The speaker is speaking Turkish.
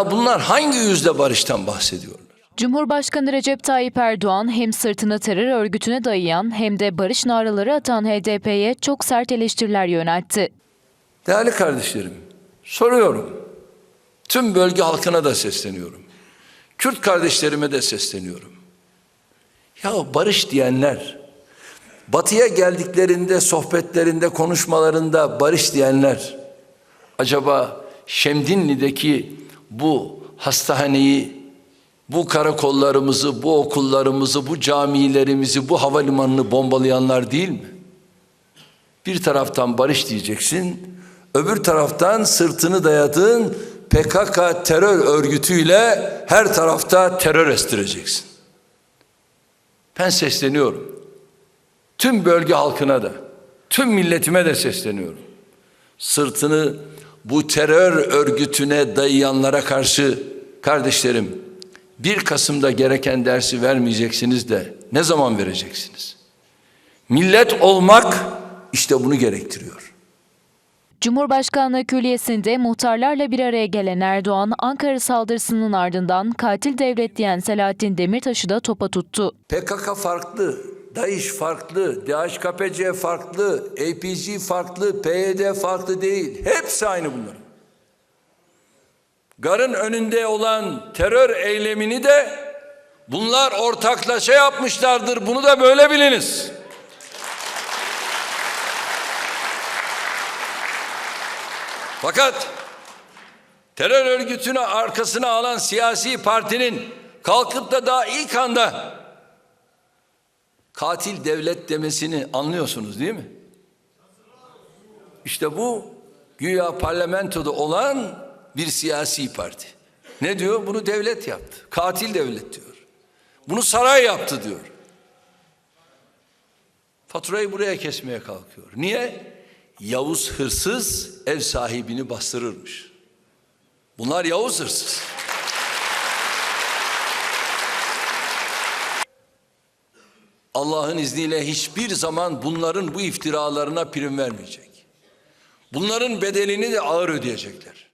Bunlar hangi yüzde barıştan bahsediyorlar? Cumhurbaşkanı Recep Tayyip Erdoğan hem sırtını terör örgütüne dayayan hem de barış naraları atan HDP'ye çok sert eleştiriler yöneltti. Değerli kardeşlerim, soruyorum. Tüm bölge halkına da sesleniyorum. Kürt kardeşlerime de sesleniyorum. Ya barış diyenler, batıya geldiklerinde, sohbetlerinde, konuşmalarında barış diyenler, acaba Şemdinli'deki bu hastaneyi, bu karakollarımızı, bu okullarımızı, bu camilerimizi, bu havalimanını bombalayanlar değil mi? Bir taraftan barış diyeceksin, öbür taraftan sırtını dayadığın PKK terör örgütüyle her tarafta terör estireceksin. Ben sesleniyorum. Tüm bölge halkına da, tüm milletime de sesleniyorum. Sırtını bu terör örgütüne dayayanlara karşı kardeşlerim 1 Kasım'da gereken dersi vermeyeceksiniz de ne zaman vereceksiniz? Millet olmak işte bunu gerektiriyor. Cumhurbaşkanlığı Külliyesi'nde muhtarlarla bir araya gelen Erdoğan, Ankara saldırısının ardından katil devlet diyen Selahattin Demirtaş'ı da topa tuttu. PKK farklı, DAEŞ farklı, DHKPC farklı, APG farklı, PYD farklı değil. Hepsi aynı bunların. Garın önünde olan terör eylemini de bunlar ortaklaşa yapmışlardır. Bunu da böyle biliniz. Fakat terör örgütünü arkasına alan siyasi partinin kalkıp da daha ilk anda katil devlet demesini anlıyorsunuz değil mi? İşte bu güya parlamentoda olan bir siyasi parti. Ne diyor? Bunu devlet yaptı. Katil devlet diyor. Bunu saray yaptı diyor. Faturayı buraya kesmeye kalkıyor. Niye? Yavuz hırsız ev sahibini bastırırmış. Bunlar Yavuz hırsız. Allah'ın izniyle hiçbir zaman bunların bu iftiralarına prim vermeyecek. Bunların bedelini de ağır ödeyecekler.